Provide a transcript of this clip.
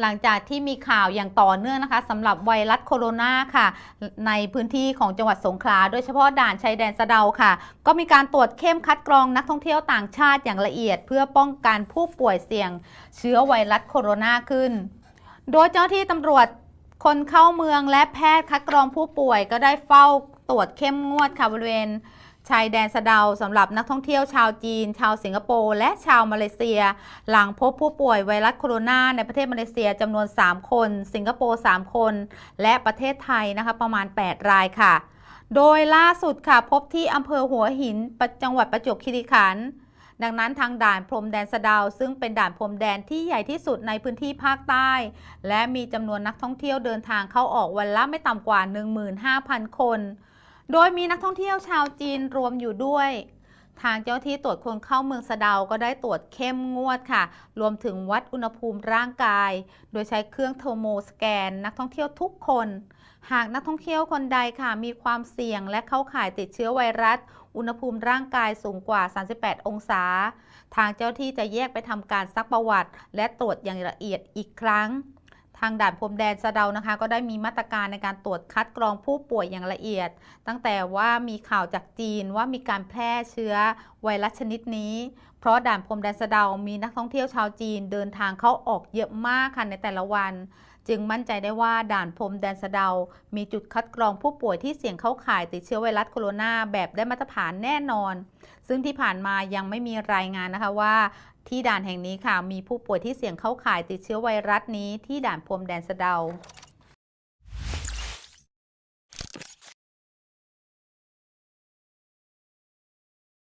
หลังจากที่มีข่าวอย่างต่อเนื่องนะคะสำหรับไวรัสโคโรนาค่ะ ในพื้นที่ของจังหวัดสงขลา โดยเฉพาะด่านชายแดนสะเดาค่ะ ก็มีการตรวจเข้มคัดกรองนักท่องเที่ยวต่างชาติอย่างละเอียด เพื่อป้องกันผู้ป่วยเสี่ยง เชื้อไวรัสโคโรนาขึ้น โดยเจ้าที่ตำรวจคนเข้าเมืองและแพทย์คัดกรองผู้ป่วยก็ได้เฝ้าตรวจเข้มงวดค่ะบริเวณ ชายแดนสะเดาสำหรับนักท่องเที่ยวชาวจีน ชาวสิงคโปร์และชาวมาเลเซีย หลังพบผู้ป่วยไวรัสโคโรนาในประเทศมาเลเซียจำนวน 3 คน สิงคโปร์ 3 คน และประเทศไทยนะคะประมาณ 8 รายค่ะ โดยล่าสุดค่ะพบที่อำเภอหัวหินจังหวัดประจวบคีรีขันธ์ดังนั้นทางด่านพรมแดนสะเดาซึ่งเป็นด่านพรมแดนที่ใหญ่ที่สุดในพื้นที่ภาคใต้ และมีจำนวนนักท่องเที่ยวเดินทางเข้าออกวันละไม่ต่ำกว่า 15,000 คน โดยมีนักท่องเที่ยวชาวจีนรวมอยู่ด้วย ทางเจ้าที่ตรวจคนเข้าเมืองสะเดาก็ได้ตรวจเข้มงวดค่ะ รวมถึงวัดอุณหภูมิร่างกาย โดยใช้เครื่องโทโมสแกน นักท่องเที่ยวทุกคน หากนักท่องเที่ยวคนใดค่ะมีความเสี่ยงและเข้าข่ายติดเชื้อไวรัส อุณหภูมิร่างกายสูงกว่า 38 องศา ทางเจ้าที่จะแยกไปทำการซักประวัติ และตรวจอย่างละเอียดอีกครั้ง ทางด่านพรมแดนสะเดานะคะ ก็ได้มีมาตรการในการตรวจคัดกรองผู้ป่วยอย่างละเอียด ตั้งแต่ว่ามีข่าวจากจีนว่ามีการแพร่เชื้อไวรัสชนิดนี้ เพราะด่านพรมแดนสะเดามีนักท่องเที่ยวชาวจีนเดินทางเข้าออกเยอะมากค่ะในแต่ละวัน จึงมั่นใจได้ว่าด่านพรมแดนสะเดา มีจุดคัดกรองผู้ป่วยที่เสี่ยงเข้าข่ายติดเชื้อไวรัสโคโรนาแบบได้มาตรฐานแน่นอน ซึ่งที่ผ่านมายังไม่มีรายงานนะคะว่า ที่ด่านแห่งนี้ค่ะ มีผู้ป่วยที่เสี่ยงเข้าข่ายติดเชื้อไวรัสนี้ที่ด่านพรมแดนสะเดา